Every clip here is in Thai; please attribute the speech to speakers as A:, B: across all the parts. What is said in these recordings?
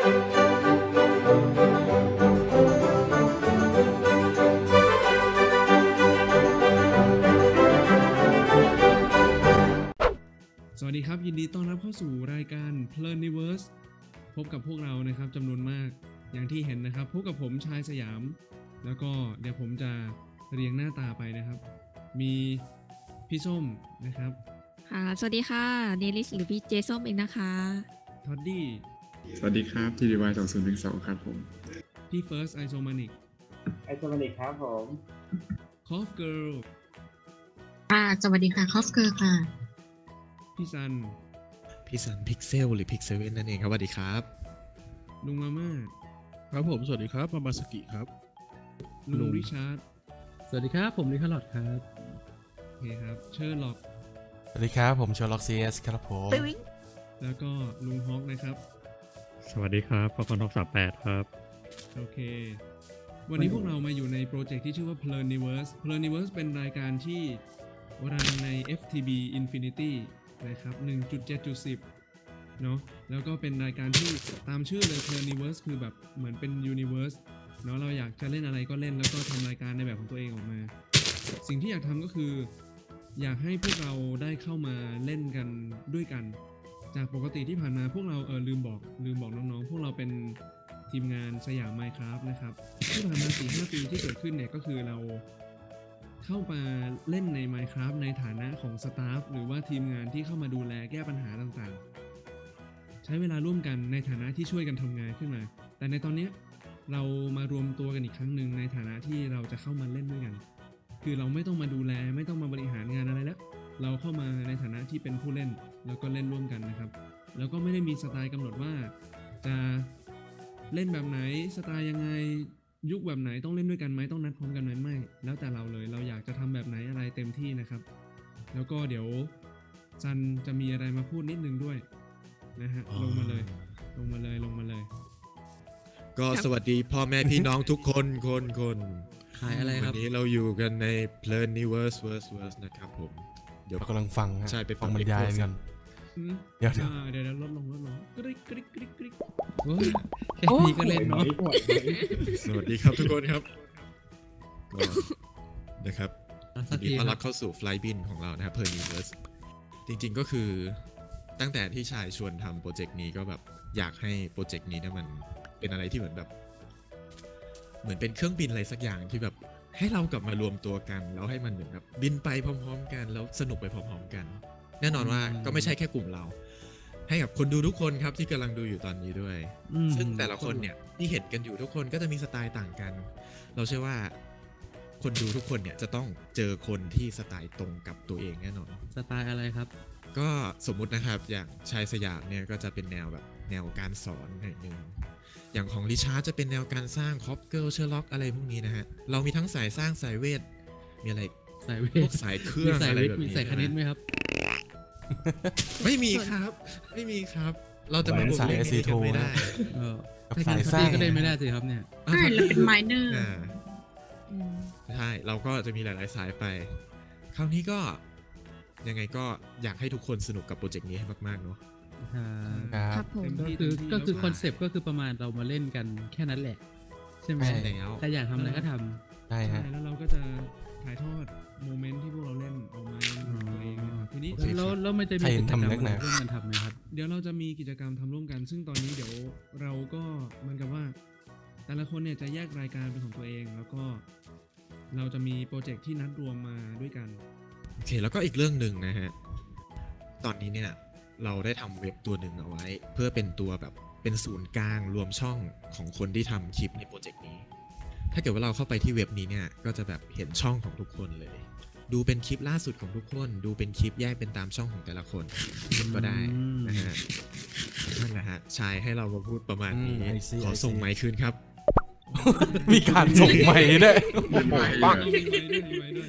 A: สวัสดีครับ ยินดีต้อนรับเข้าสู่รายการ p l a n i v e r s e พบกับพวกเรานะครับจำนวนมากอย่างที่เห็นนะครับ พบกับผมชายสยาม แล้วก็เดี๋ยวผมจะเรียงหน้าตาไปนะครับ มีพี่ส้มนะครับ
B: ค่ะ สวัสดีค่ะเนลิสหรือพี่เจส้มเองนะคะ
A: ท็อดดี้
C: สวัสดีครับ TDY 2 0 1 2ครับผม
A: พี่เฟิร์สไอโซมานิก
D: ไอโซมานิกครับผม
A: คอฟเกิร์ล
E: ค่ะสวัสดีค่ะคอฟเกอร์ค่ะ
A: พี่ซัน
F: พี่สันพิกเซลหรือพิกเซเว่นนั่นเองครับสวัสดีครับ
A: ลุงมาม่า
G: ครับผม สวัสดีครับมามาสกิครับ
A: ลุ
G: ลุ
A: ง
G: ง
A: ริชาร์ด
G: สวัสดีครับ ผมลิคาร์ลอดครับ
A: โอเคครับ เชอร์ล็อก
H: สวัสดีครับ ผมชอล็อกซีเอสครับผม
A: แล้วก็ลุงฮอกนะครับ
I: สวัสดีครับฟอคอนท็อกสามแปดครับ
A: โอเค วันนี้พวกเรามาอยู่ในโปรเจกต์ที่ชื่อว่า p l a n i v e r s e p l a n i v e r s e เป็นรายการที่รันใน FTB Infinity นะครับ 1.7.10 เนาะแล้วก็เป็นรายการที่ตามชื่อเลย p l a n i v e r s e คือแบบเหมือนเป็น Universe เนาะเราอยากจะเล่นอะไรก็เล่นแล้วก็ทำรายการในแบบของตัวเองออกมา สิ่งที่อยากทำก็คือ อยากให้พวกเราได้เข้ามาเล่นกันด้วยกัน จากปกติที่ผ่านมาพวกเราเออลืมบอกลืมบอกน้องๆ พวกเราเป็นทีมงานสยามไมครับนะครับที่ผ่านมา4ีหปีที่เกิดขึ้นเนี่ยก็คือเราเข้ามาเล่นใน Minecraft ในฐานะของสตาฟหรือว่าทีมงานที่เข้ามาดูแลแก้ปัญหาต่างๆ ใช้เวลาร่วมกันในฐานะที่ช่วยกันทำงานขึ้นมา แต่ในตอนนี้เรามารวมตัวกันอีกครั้งหนึ่งในฐานะที่เราจะเข้ามาเล่นด้วยกัน คือเราไม่ต้องมาดูแลไม่ต้องมาบริหารงานอะไรแล้ว เราเข้ามาในฐานะที่เป็นผู้เล่นแล้วก็เล่นร่วมกันนะครับ แล้วก็ไม่ได้มีสไตล์กำหนดว่า จะเล่นแบบไหนสไตล์ยังไงยุคแบบไหนต้องเล่นด้วยกันไหมต้องนัดพร้อมกันไหมไม่ แล้วแต่เราเลยเราอยากจะทำแบบไหนอะไรเต็มที่นะครับ แล้วก็เดี๋ยวซันจะมีอะไรมาพูดนิดนึงด้วยนะฮะลงมาเลย ลงมาเลยลงมาเลย
F: ก็สวัสดีพ่อแม่พี่น้องทุกคนคนคน
G: ขายอะไรค
F: วั
G: รับ
F: นี้เราอยู่กันใน p l a n i v e r s e Verse Verse นะครับผม เดี๋ยว
H: เรากำลังฟังฮะ
F: ใช่ไปฟั
H: ฟั
F: ง
H: งบรรยาย
F: Echo
H: กัน
A: อืม
H: เดี๋ยวเดี๋ยว
A: อ่าเดี๋ยวเดี๋ยวลดลงลดลงกริ๊กกริ๊กกริ๊กกริ๊ก
G: โอ้ยแค่นี้ก็เล่นเนาะ
D: หวยไหม
F: สวัสดีครับทุกคนครับก็นะครับ
G: อะ
F: ยิ
G: สัก
F: นดี
G: ที
F: ต้อน
G: ค
F: รั
G: รั
F: บบเข้าสู่ Fly Bin ของเรานะครับ p l a n i v e r s e จริงๆก็คือตั้งแต่ที่ชายชวนทำโปรเจกต์นี้ก็แบบอยากให้โปรเจกต์นี้เนี่ยมันเป็นอะไรที่เหมือนแบบ เหมือนเป็นเครื่องบินอะไรสักอย่างที่แบบ ให้เรากลับมารวมตัวกัน แล้วให้มันเหมือนแบบบินไปพร้อม ๆ กัน แล้วสนุกไปพร้อม ๆ กัน แน่นอนว่าก็ไม่ใช่แค่กลุ่มเรา ให้กับคนดูทุกคนครับที่กำลังดูอยู่ตอนนี้ด้วย
G: อืม
F: ซึ่งแต่ละคนเนี่ยที่เห็นกันอยู่ทุกคนก็จะมีสไตล์ต่างกัน เราเชื่อว่าคนดูทุกคนเนี่ยจะต้องเจอคนที่สไตล์ตรงกับตัวเองแน่นอน
G: สไตล์อะไรครับ
F: ก็สมมุตินะครับอย่างชายสยามเนี่ยก็จะเป็นแนวแบบแนวการสอนหน่อยหนึ่ง อย่างของริชาร์ดจะเป็นแนวการสร้างคอปเกิลเชอร์ล็อกอะไรพวกนี้นะฮะ เรามีทั้งสายสร้างสายเวท มีอะไรอีก
G: สายเว
F: พว
G: ท
F: กสายเครื่อง
G: มีสาย
F: อะไร
G: วิท
F: แบบ
G: ย์มี
F: นี้
G: สายคณิตไหม
F: นะ
G: ครับ
F: ไม่มีครับ ไม่มีครับ เราจะมา
H: เหมือน
F: บวก
H: สาย
F: เลขนี้กัน
H: SC2
F: ไม่ได้
G: เออ
H: กับ
G: ถ้า
H: สาย
G: การ
H: สร้าง
G: ก็เล่นไม่ได้สิครับเนี่ย
F: อะ
E: ใช่เราเป็น
F: อะ
E: minor
F: อ่า
B: อืม
F: ใช่ เราก็จะมีหลาย ๆ สายไป คราวนี้ก็ยังไงก็อยากให้ทุกคนสนุกกับโปรเจกต์นี้ให้มาก ๆ เนาะ
H: ครับ
B: ครับผม
A: เต็ม
G: ก็
A: ที่
G: คือ
A: เต็มที่
G: ก็คือ
A: แล้ว
G: คอนเซปต์ก็คือประมาณเรามาเล่นกันแค่นั้นแหละ ใช่ไหม
H: ใช่
F: แล้ว
G: ใครอยากทำอะไรก็ท
H: ใช่
A: ใช่
H: ฮะ
A: แล้วเราก็จะถ่ายทอดโมเมนต์ที่พวกเราเล่นออกมาในมุมของตัวเองนะครับทีนี้
F: โอเคำ
G: แล้วแล้วไม่จะมี
H: ใครเห็
G: กิ
H: น
G: จกรรม
H: ทำ
G: อะ
H: เล็ก
G: ไร
H: นะ
G: ร่วมกันทำไหมครับ
A: เดี๋ยวเราจะมีกิจกรรมทำร่วมกัน ซึ่งตอนนี้เดี๋ยวเราก็เหมือนกับว่า แต่ละคนเนี่ยจะแยกรายการเป็นของตัวเอง แล้วก็เราจะมีโปรเจกต์ที่นัดรวมมาด้วยกัน
F: โอเคแล้วก็อีกเรื่องหนึ่งนะฮะ ตอนนี้เนี่ย เราได้ทำเว็บตัวหนึ่งเอาไว้ เพื่อเป็นตัวแบบเป็นศูนย์กลางรวมช่องของคนที่ทำคลิปในโปรเจกต์นี้ ถ้าเกิดว่าเราเข้าไปที่เว็บนี้เนี่ยก็จะแบบเห็นช่องของทุกคนเลย ดูเป็นคลิปล่าสุดของทุกคน ดูเป็นคลิปแยกเป็นตามช่องของแต่ละคนก็ได้นะฮะนั่นแหละฮะชายให้เรามาพูดประมาณนี้
H: อืม I see
F: ขอ
H: I see
F: ส่งไมค์คืนครับ
H: มีการส่งใหม่ด้วย
A: มีไว้ด้วยมีไว้ด้วย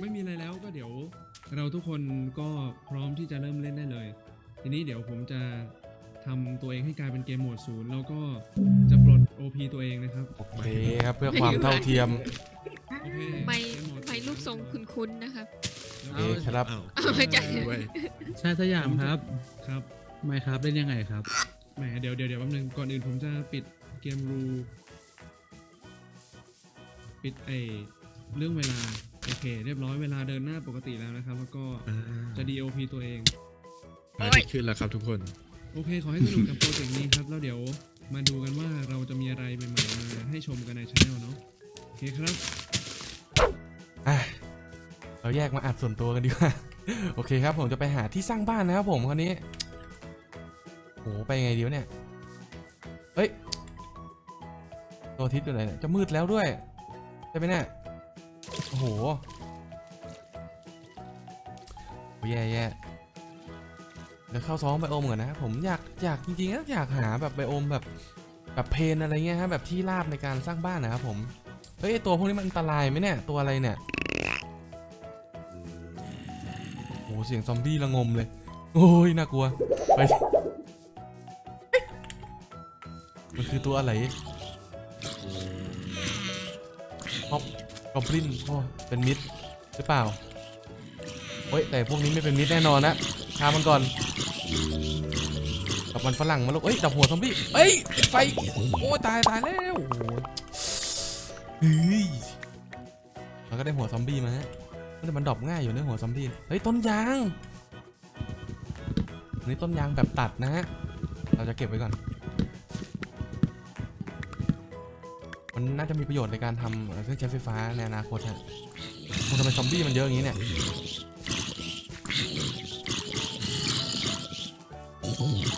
A: ไม่มีอะไรแล้วก็เดี๋ยว เราทุกคนก็พร้อมที่จะเริ่มเล่นได้เลย ทีนี้เดี๋ยวผมจะทำตัวเองให้กลายเป็นเกมโหมดศูนย์แล้วก็จะปลด OP ตัวเองนะครับ
H: โอเคครับเพื่อความเท่าเทียม
A: โอเค
B: ไม่
A: เกโหมด
B: ไม่รูปทรงคุ้นๆนะครับ
H: โอเคครับ
F: อ้าว
B: เอาไม่ใช่
F: ด้วย
G: ชายสยามครับ
A: ครับ
G: ไม่ครับเล่นยังไงครับ
A: แหมเดี๋ยวเดี๋ยวเดี๋ยวแป๊บนึงก่อนอื่นผมจะปิดเกมรูปิดไอเรื่องเวลา โอเค เรียบร้อยเวลาเดินหน้าปกติแล้วนะครับ แล้วก็
F: อ่า
A: จะ DOP ตัวเอง
F: พระอาทิตย์ขึ้นแล้วครับทุกคน
A: โอเค ขอให้สนุกกับโปรเจกต์นี้ครับ แล้วเดี๋ยวมาดูกันว่าเราจะมีอะไรใหม่ๆมาให้ชมกันในช anel เนาะโอเคครับ
H: อะเราแยกมาอัดส่วนตัวกันดีกว่า โอเคครับ ผมจะไปหาที่สร้างบ้านนะครับผมคราวนี้โหไปไงดีวะเนี่ยเฮ้ยตัวอาทิศอยู่ไหนเนี่ยจะมืดแล้วด้วยใช่ไหมเนี่ยโอ้โหโอ้แย่แย่เดี๋ยวเข้าซ้อมไบโอมก่อนนะผมอยากอยากจริงๆนะอยากหาแบบไบโอมแบบแบบเพนอะไรเงี้ยฮะแบบที่ราบในการสร้างบ้านนะครับผมเฮ้ยตัวพวกนี้มันอันตรายไหมเนี่ยตัวอะไรเนี่ยโอ้เสียงซอมบี้ระงมเลย โอ้ยน่ากลัวไปมันคือตัวอะไรฮอบกอบลินโอ้เป็นมิดหรือเปล่าเฮ้ยแต่พวกนี้ไม่เป็นมิดแน่นอนนะฆ่ามันก่อน กับมันฝรั่งมาลูกเอ้ยดับหัวซอมบี้เอ้ยไฟโอ้ตายตายแล้วโอ้โหเฮ้ยเราก็ได้หัวซอมบี้มาฮะแต่มันดรอปง่ายอยู่นะหัวซอมบี้เฮ้ยต้นยางนนี้ต้นยางแบบตัดนะฮะเราจะเก็บไว้ก่อน มันน่าจะมีประโยชน์ในการทำเครื่องใช้ไฟฟ้าในอนาคตฮะทำไมซอมบี้มันเยอะอย่างนี้เนี่ย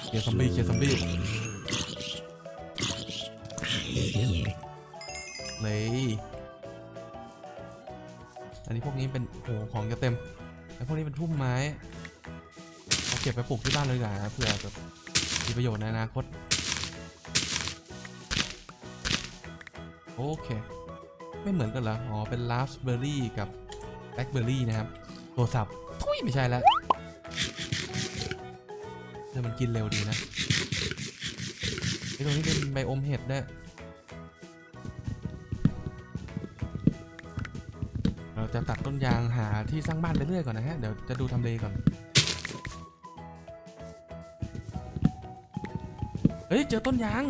H: เคลียร์ซอมบี้เคลียร์ซอมบี้เลยอันนี้พวกนี้เป็นโอ้โหของจะเต็มแล้วพวกนี้เป็นพุ่มไม้เอาเก็บไปปลูกที่บ้านเลยดีกว่านะเผื่อแบบมีประโยชน์ในอนาคตโอเค ไม่เหมือนกันเหรอ อ๋อ เป็นราสเบอร์รี่กับแบล็คเบอร์รี่นะครับ โทรศัพท์ทุยไม่ใช่แล้ว เดี๋ยวมันกินเร็วดีนะไอ้ตรงนี้เป็นไบโอมเห็ดด้วยเราจะตัดต้นยางหาที่สร้างบ้านไปเรื่อยก่อนนะฮะ เดี๋ยวจะดูทำเลก่อน เฮ้ย เจอต้นยาง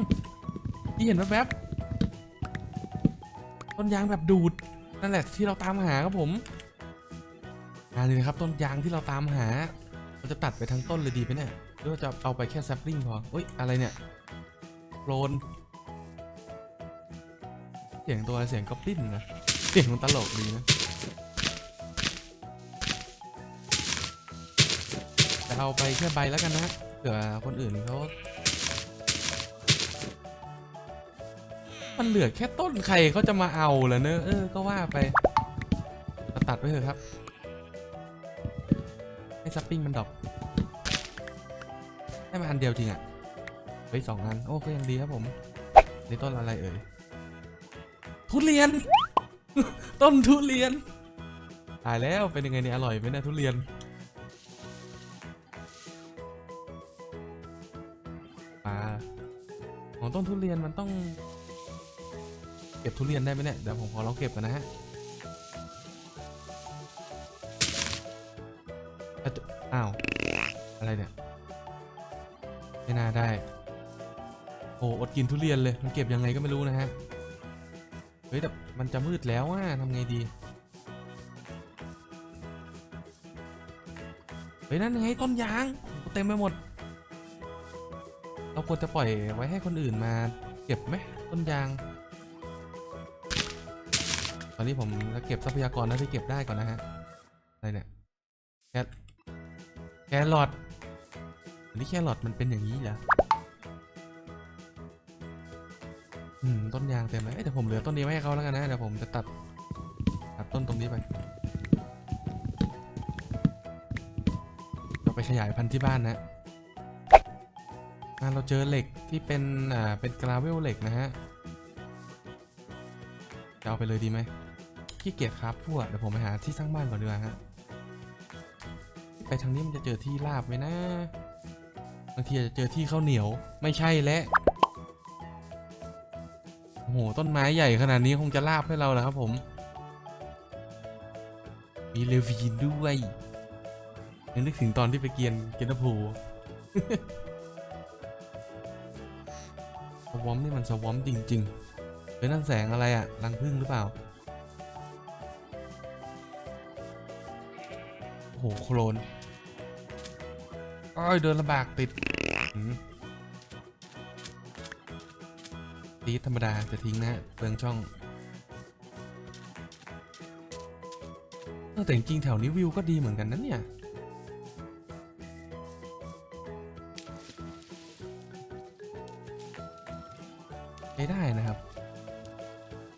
H: ที่เห็นแวบๆ ต้นยางแบบดูด นั่นแหละที่เราตามหาครับผมอ่านี่นะครับต้นยางที่เราตามหา เราจะตัดไปทั้งต้นเลยดีไหมเนี่ย หรือว่าจะเอาไปแค่แซปลิงพอเอ้ย อะไรเนี่ยโคลนเสียงตัวอะไรเสียงก๊อบลินนะ เสียงมันตลกดีนะจะเอาไปแค่ใบแล้วกันนะเผื่อคนอื่นเขามันเหลือแค่ต้นใครเขาจะมาเอาเหรอเนอะเออ ก็ว่าไป ตัดไปเถอะครับ ให้ซัปปิ้งมันดอป ให้มาอันเดียวจริงอะ่ะเฮ้ยสองอัน โอ้ก็ยังดีครับผมนี่ต้นอะไรเอ่ย ทุเรียน ต้นทุเรียน ตายแล้ว เป็นยังไงเนี่ยอร่อยไหมเนี่ยทุเรียนปลาของต้นทุเรียนมันต้อง เก็บทุเรียนได้ไหมเนี่ย เดี๋ยวผมขอลองเก็บกันนะฮะ โอ้อดกินทุเรียนเลยมันเก็บยังไงก็ไม่รู้นะฮะเฮ้ยแต่มันจะมืดแล้วอะทำไงดีเฮ้ยนั่นไงต้นยางเต็มไปหมด เราควรจะปล่อยไว้ให้คนอื่นมา เก็บไหมต้นยาง ตอนนี้ผมจะเก็บทรัพยากรเท่าที่เก็บได้ก่อนนะฮะอะไรเนี่ยแคแครอทอันนี้แครอทมันเป็นอย่างนี้เหรอ อืมต้นยางเต็มเลยเอ้ยเดี๋ยวผมเหลือต้นนี้ไว้ให้เขาแล้วกันนะเดี๋ยวผมจะตัดตัดต้นตรงนี้ไปเราไปขยายพันธุ์ที่บ้านนะเราเจอเหล็กที่เป็นอ่าเป็นกราเวลเหล็กนะฮะจะเอาไปเลยดีไหมขี้เกียจครับพวกเดี๋ยวผมไปหาที่สร้างบ้านก่อนดีกว่าฮะไปทางนี้มันจะเจอที่ราบไหมนะบางทีอาจจะเจอที่ข้าวเหนียวไม่ใช่แล้ว โอ้โหต้นไม้ใหญ่ขนาดนี้คงจะราบให้เราแล้วครับผม มีเลวีนด้วยยังนึกถึงตอนที่ไปเกียนเกียนพูวอมนี่มันสวอมจริงๆเป็นนั่นแสงอะไรอะรังพึ่งหรือเปล่าโอ้โหโคลนอ้อยเดินลำบากติด ดธรรมดาจะทิ้งนะเปลืองช่องแต่จริงแถวนี้วิวก็ดีเหมือนกันนะเนี่ยใช้ได้นะครับ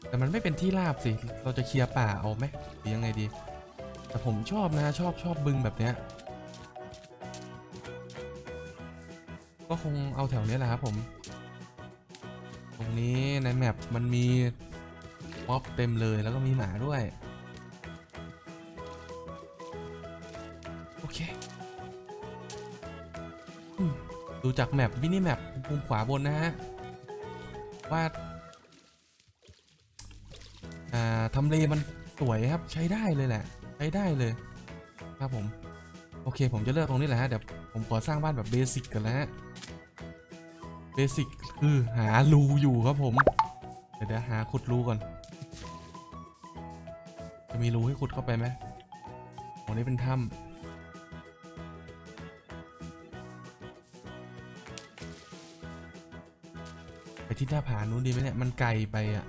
H: แต่มันไม่เป็นที่ราบสิ เราจะเคลียร์ป่าเอาไหมหรือยังไงดี แต่ผมชอบนะชอบชอบบึงแบบเนี้ย ก็คงเอาแถวนี้แหละครับผม นี้ในแมปมันมีม็อบเต็มเลยแล้วก็มีหมาด้วย โอเคดูจากแมปมินิแมปมุมขวาบนนะฮะ ว่าทำเลมันสวยครับใช้ได้เลยแหละ ใช้ได้เลยครับผม โอเคผมจะเลือกตรงนี้แหละฮะ เดี๋ยวผมขอสร้างบ้านแบบเบสิกกันแล้วฮะเบสิก คือหารูอยู่ครับผม เดี๋ยวหาขุดรูก่อน จะมีรูให้ขุดเข้าไปไหมตรงนี้เป็นถ้ำไปที่หน้าผานู้นดีไหมเนี่ย มันไกลไปอะ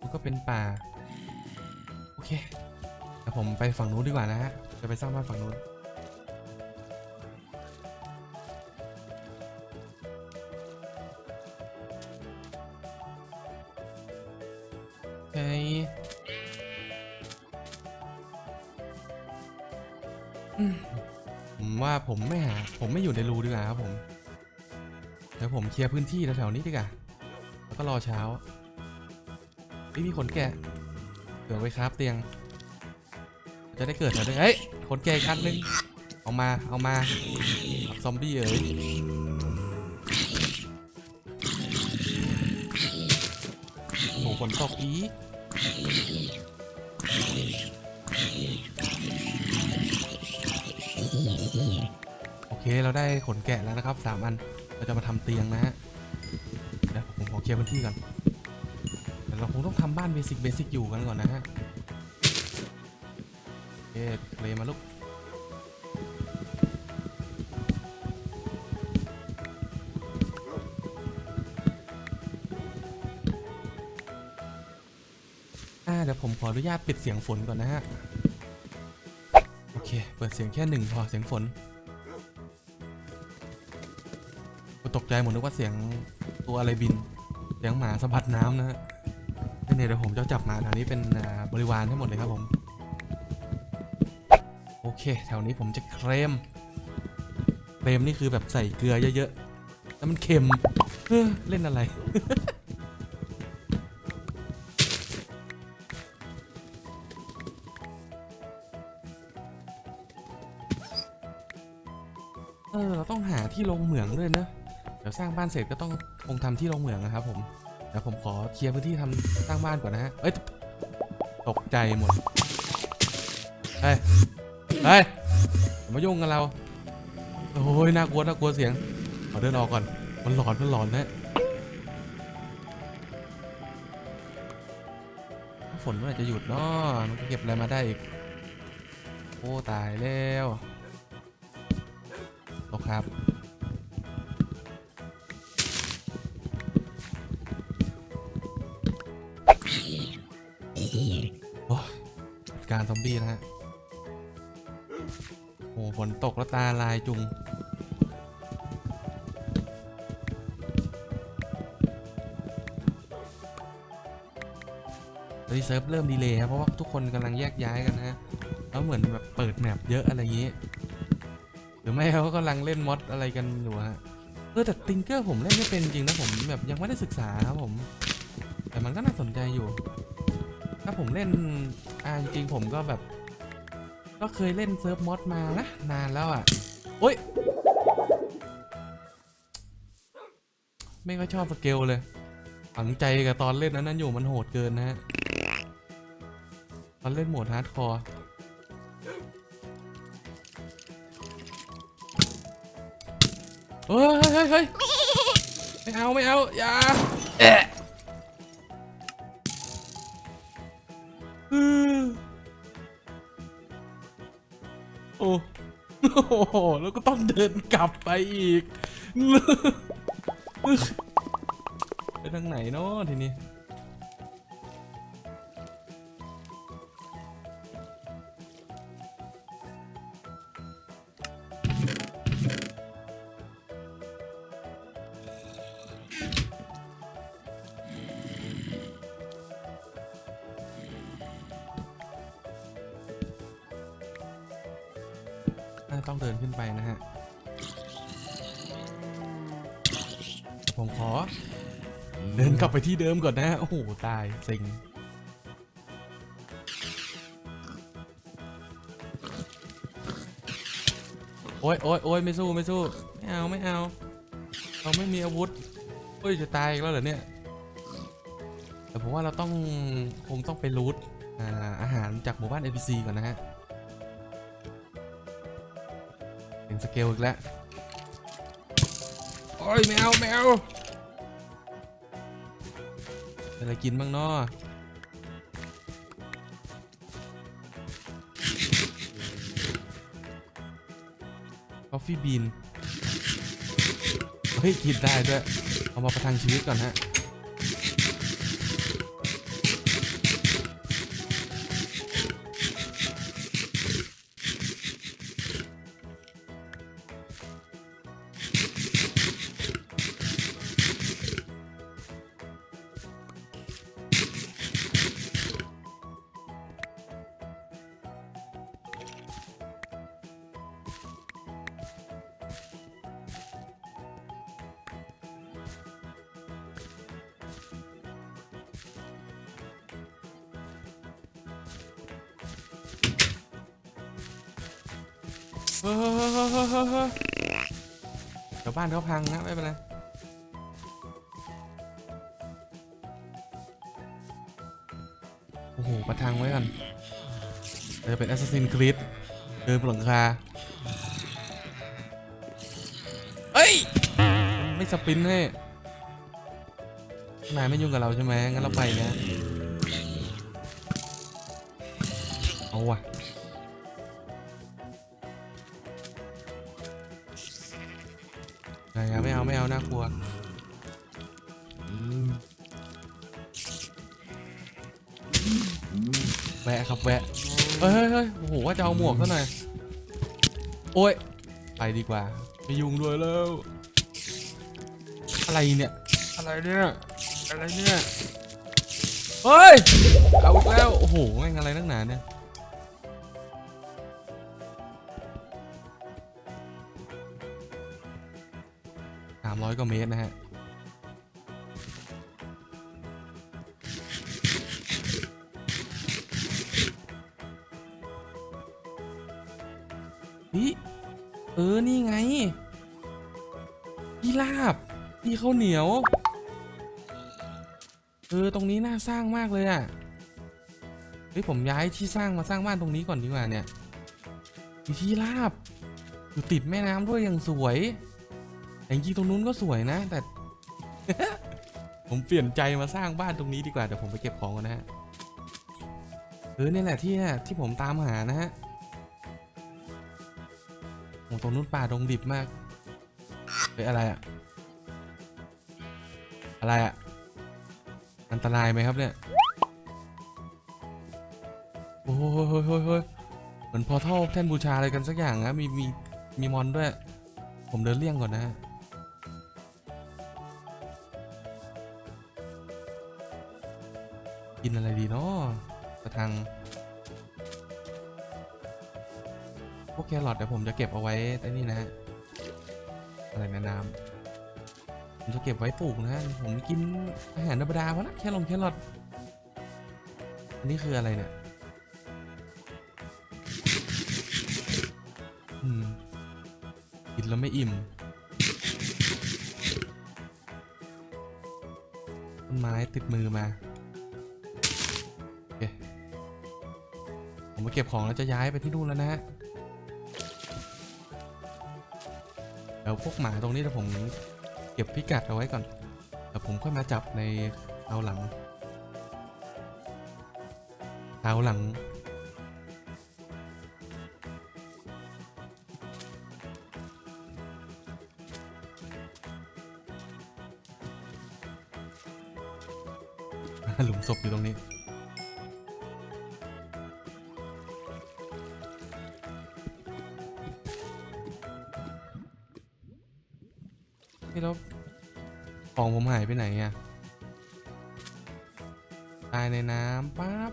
H: มันก็เป็นป่า ผมไปฝั่งนู้นดีกว่านะฮะ จะไปสร้างบ้านฝั่งนู้น โอเคผมว่าผมไม่หาผมไม่อยู่ในรูดีกว่าครับผม เดี๋ยวผมเคลียร์พื้นที่แถวๆนี้ดีกว่า แล้วก็รอเช้าเฮ้ยมีขนแกะเดี๋ยวไว้ครับเตียง จะได้เกิดแถวนี้เฮ้ยขนแกะอีกอันนึงเอามาเอามาซอมบี้เอ๋ยโหฝนตกอีโอเคเราได้ขนแกะแล้วนะครับสามอันเราจะมาทำเตียงนะฮะเดี๋ยวผมขอเคลียร์พื้นที่ก่อนแต่เราคงต้องทำบ้านเบสิกเบสิกอยู่กันก่อนนะฮะ เคเลยมาลูกเดี๋ยวผมขออนุญาตปิดเสียงฝนก่อนนะฮะ โอเค เปิดเสียงแค่หนึ่งพอเสียงฝนตกใจหมดนึกว่าเสียงตัวอะไรบิน เสียงหมาสะบัดน้ำนะฮะเนี่ยเดี๋ยวผมจะจับหมาแถวนี้เป็นบริวารให้งหมดเลยครับผม โอเค แถวนี้ผมจะเครมเครมนี่คือแบบใส่เกลือเยอะๆ แล้วมันเค็มเฮ้อเล่นอะไร เออ เราต้องหาที่ลงเหมืองด้วยนะ เดี๋ยวสร้างบ้านเสร็จก็ต้องคงทำที่ลงเหมืองนะครับผมเดี๋ยวผมขอเคลียร์พื้นที่ทำสร้างบ้านก่อนนะฮะ เอ้ย ตกใจหมดเฮ้ย เฮ้ยอย่ามายุ่งกับเรา โอ้ยน่ากลัวน่ากลัวเสียงขอเดินออกก่อน มันหลอนมันหลอนนะฝนเมื่อไหร่จะหยุดเนาะมันเก็บอะไรมาได้อีก โอ้ตายแล้วตกครับการซอมบี้นะฮะ ฝนตกแล้วตาลายจุงตอนนี้เซิร์ฟเริ่มดีเลยครับเพราะว่าทุกคนกำลังแยกย้ายกันนะ แล้วเหมือนแบบเปิดแมปเยอะอะไรอย่างนี้หรือไม่เขากำลังเล่นมอดอะไรกันอยู่ฮะ เออแต่ติงเกอร์ผมเล่นไม่เป็นจริงนะผมแบบยังไม่ได้ศึกษาครับผม แต่มันก็น่าสนใจอยู่ ถ้าผมเล่นอ่าจริงผมก็แบบ ก็เคยเล่นเซิร์ฟมอดมานะ นานแล้วอะโอ้ยไม่ก็ชอบสเกลเลยฝังใจกับตอนเล่นนั้นนั้นอยู่มันโหดเกินนะฮะตอนเล่นโหมดฮาร์ดคอร์เฮ้ยเฮ้ยเฮ้ยไม่เอา ไม่เอา อย่า ดินกลับไปอีกไปทางไหนเนาะทีนี้น่าต้องเดินขึ้นไปนะฮะ ผมขอ เดินกลับไปที่เดิมก่อนนะฮะโอ้โห ตายเซ็งโอ้ยโอ้ยโอ้ยไม่สู้ไม่สู้ ไม่เอาไม่เอาเราไม่มีอาวุธเฮ้ยจะตายอีกแล้วเหรอเนี่ยแต่ผมว่าเราต้องคงต้องไปรูทอาหารจากหมู่บ้าน NPC ก่อนนะฮะเป็นสเกลอีกแล้ว อ้ยแมวแมวอะไรกินบ้างเนาะกาแฟบีนเฮ้ยกินได้ด้วย เอามาประทังชีวิตก่อนฮะานเขาพังนะไม่เป็นไรโอ้โห ประทังไว้ก่อนเดี๋ยวจะเป็น Assassin's Creed เดินบนหลังคา เอ้ย ไม่สปินต์ให้นายไม่ยุ่งกับเราใช่ไหมงั้นเราไปนะเอาว่ะ ไม่าไม่เอาไม่เอาน่ากลัวแวะครับแวะเฮ้ยเฮ้ยเฮ้ยโอ้โหว่าจะเอาหมวกซะหน่อยโอ้ยไปดีกว่าไม่ยุ่งด้วยแล้ว อะไรเนี่ย อะไรเนี่ย อะไรเนี่ย เฮ้ย เอาอีกแล้ว โอ้โหแม่งอะไรนักหนาเนี่ย สามร้อยกว่าเมตรนะฮะนี่เออ นี่ไงพี่ลาบพี่ข้าวเหนียว เออ ตรงนี้น่าสร้างมากเลยอะ เฮ้ย ผมย้ายที่สร้างมาสร้างบ้านตรงนี้ก่อนดีกว่าเนี่ยมีที่ลาบ อยู่ติดแม่น้ำด้วยอย่างสวย แต่จริงตรงนู้นก็สวยนะ แต่ ผมเปลี่ยนใจมาสร้างบ้านตรงนี้ดีกว่าเดี๋ยวผมไปเก็บของก่อนนะฮะเออนี่แหละที่ที่ผมตามหานะฮะโอ้ตรงนู้นป่าดงดิบมากเฮ้ยอะไรอะอะไรอะอันตรายไหมครับเนี่ยโอ้โหเฮ้ยเฮ้ยเฮ้ยเหมือนพอเท่อแท่นบูชาอะไรกันสักอย่างนะมีมีมีมอนด้วย ผมเดินเลี่ยงก่อนนะฮะ กินอะไรดีเนาะกระทังพวกแครอทเดี๋ยวผมจะเก็บเอาไว้แต่นี่นะฮะอะไรในะน้ำผมจะเก็บไว้ปลูกนะผมกินอาหารธรรมดาพอละแค่ลงแครอทอันนี้คืออะไรเนี่ยอืมกินแล้วไม่อิ่มต้นไม้ติดมือมา มาเก็บของแล้วจะย้ายไปที่นู่นแล้วนะฮะเดี๋ยวพวกหมาตรงนี้เดี๋ยวผมเก็บพิกัดเอาไว้ก่อนเดี๋ยวผมค่อยมาจับในเอาหลังเอาหลังหลุมศพอยู่ตรงนี้ ไปไหนอะตายในน้ำปั๊บ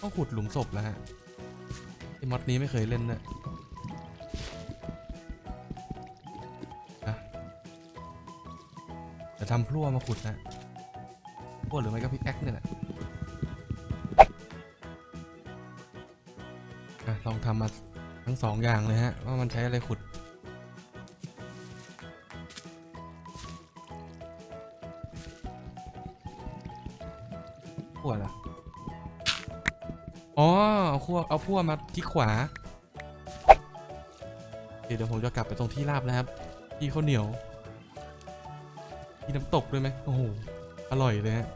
H: ต้องขุดหลุมศพแล้วฮะไอ้มอดนี้ไม่เคยเล่นเลยจะทำพลั่วมาขุดนะพลั่วหรือไม่ก็พิกแอคเนี่ยแหละลองทำมาทั้งสองอย่างเลยฮะว่ามันใช้อะไรขุด เอาพวเอาพวมาที่ขวาเดี๋ยวผมจะกลับไปตรงที่ราบแล้วครับ ที่ข้าวเหนียว ที่น้ำตกด้วยไหมโอ้โห อร่อยเลยฮะ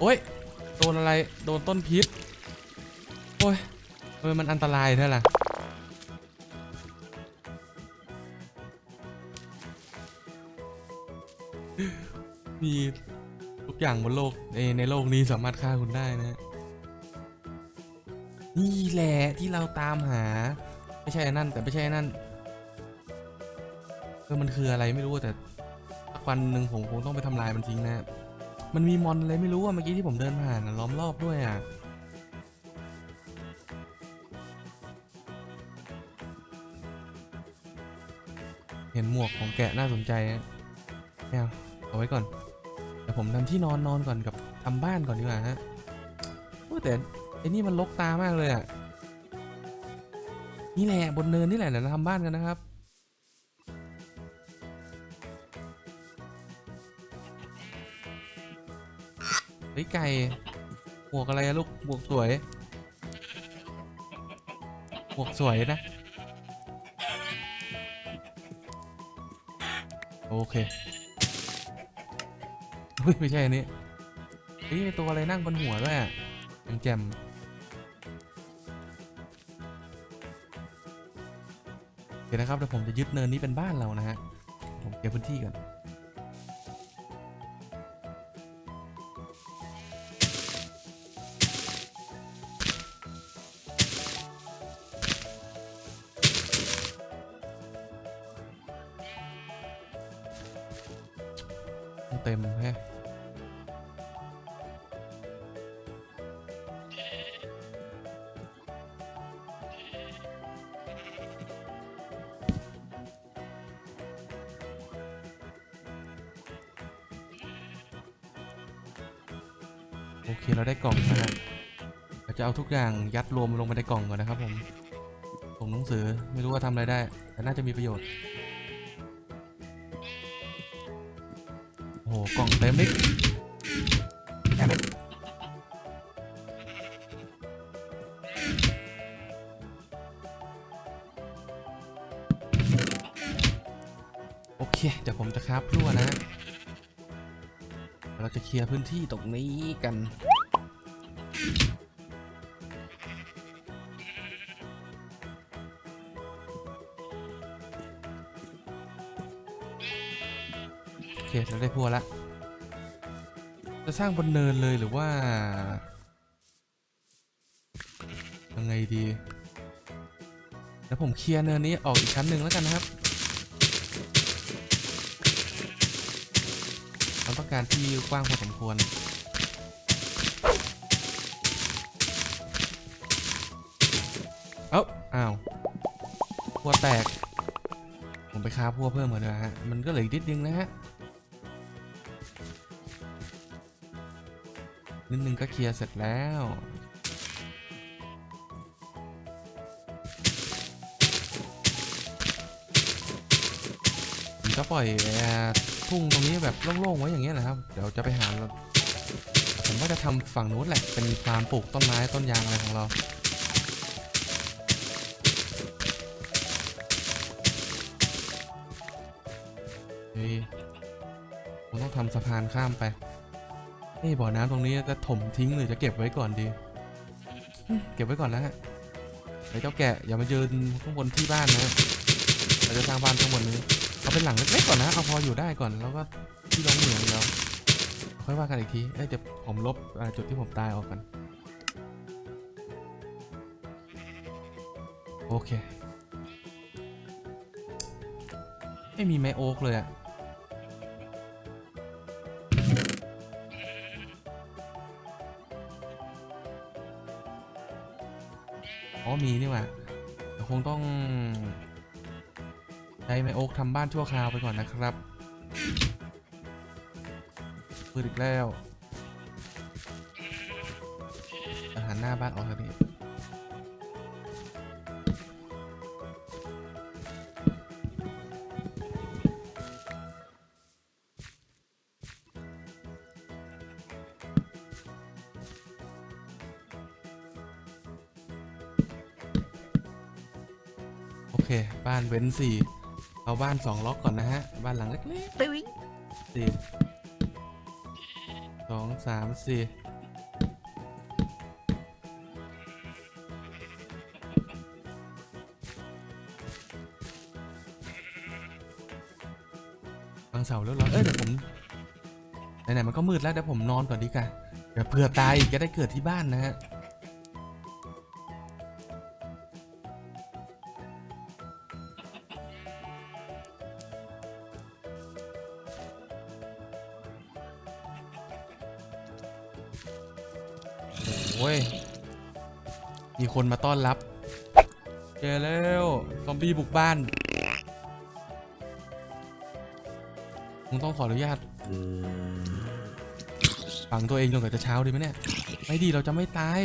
H: โอ้ย โดนอะไร โดนต้นพิษ โอ้ยเออมันอันตรายแท้ล่ะมี อย่างบนโลกในในโลกนี้สามารถฆ่าคุณได้นะนี่แหละที่เราตามหา ไม่ใช่นั่น แต่ไม่ใช่นั่นเออมันคืออะไรไม่รู้แต่สักวันหนึ่งผมคงต้องไปทำลายมันทิ้งนะ มันมีมอนอะไรไม่รู้อะเมื่อกี้ที่ผมเดินผ่านล้อมรอบด้วยอะเห็นหมวกของแกะน่าสนใจนะเอาเอาไว้ก่อน ดี๋ยวผมทำที่นอนนอนก่อนกับทำบ้านก่อนดีกว่าฮะโอ้แต่ไอ้นี่มันลกตามากเลยอะ นี่แหละบนเนินนี่แหละเดี๋ยวเราทำบ้านกันนะครับเฮ้ยไก่หมวกอะไรอะลูกหมวกสวยหมวกสวยนะโอเค ไม่ใช่อันนี้เฮ้ยตัวอะไรนั่งบนหัวด้วยอะแจ่มๆโอเคนะครับเดี๋ยวผมจะยึดเนินนี้เป็นบ้านเรานะฮะ ผมเก็บพื้นที่ก่อน โอเคเราได้กล่องนะฮะเราจะเอาทุกอย่างยัดรวมลงไปในกล่องก่อนนะครับผมส่งหนังสือไม่รู้ว่าทำอะไรได้ แต่น่าจะมีประโยชน์โอ้โหกล่องเต็มเลยโอเคเดี๋ยวผมจะคราบพลั่วน จะเคลียร์พื้นที่ตรงนี้กัน โอเคเราได้พัวล้วจะสร้างบนเนินเลยหรือว่า ยังไงดี แล้วผมเคลียร์เนินนี้ออกอีกชั้นหนึ่งแล้วกันนะครับ เราต้องการที่กว้างพอสมควร เอ้า อ้าวพัวแตก ผมไปค้าพัวเพิ่มก่อนนะฮะ มันก็เหลืออีกนิดนึงนะฮะ นิดนึงก็เคลียร์เสร็จแล้ว จะปล่อยทุ่งตรงนี้แบบโล่งๆไว้อย่างเงี้ยนะครับ เดี๋ยวจะไปหา ผมว่าจะทำฝั่งนู้นแหละ เป็นฟาร์มปลูกต้นไม้ต้นยางอะไรของเราเฮ้ยผมต้องทำสะพานข้ามไปเอ้ยบ่อน้ำตรงนี้จะถมทิ้งหรือจะเก็บไว้ก่อนดี เก็บไว้ก่อนแล้วฮะไอ้เจ้าแกะอย่ามายืนข้างบนที่บ้านนะเราจะสร้างบ้านข้างบนนี้ เอาเป็นหลังเล็กๆก่อนนะ เอาพออยู่ได้ก่อน แล้วก็ที่ลงเหมืองแล้ว ค่อยว่ากันอีกทีเอ้ยเดี๋ยวผมลบจุดที่ผมตายออกกัน โอเค ไม่มีไม้โอ๊กเลยอะอ๋อมีนี่ว่าคงต้อง ช้ไม้โอ๊กทำบ้านชั่วคราวไปก่อนนะครับปืนอีกแล้ว อาหารหน้าบ้านออกทางนี้โอเค บ้านเว้นสี่ เอาบ้านสองล็อกก่อนนะฮะ บ้านหลังเล็กๆสี่สองสามสี่บางเสาแล้วเหรอเอ้ยเดี๋ยวผมไหนๆมันก็มืดแล้วเดี๋ยวผมนอนก่อนดีกว่าเดี๋ยวเผื่อตายอีกจะได้เกิดที่บ้านนะฮะ โอ้ย มีคนมาต้อนรับเจอแล้วซอมบี้บุกบ้านคงต้องขออนุญาตฝังตัวเองจนกว่าจะเช้าดีไหมเนี่ย ไม่ดีเราจะไม่ตาย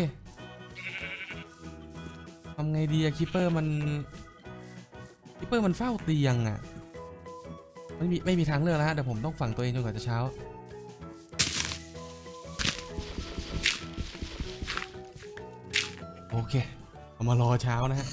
H: ทำไงดีอะคิปเปอร์มันคิปเปอร์มันเฝ้าเตียงอะไม่มีไม่มีทางเลือกแล้วฮะเดี๋ยวผมต้องฝังตัวเองจนกว่าจะเช้า เค เอามารอเช้านะฮะ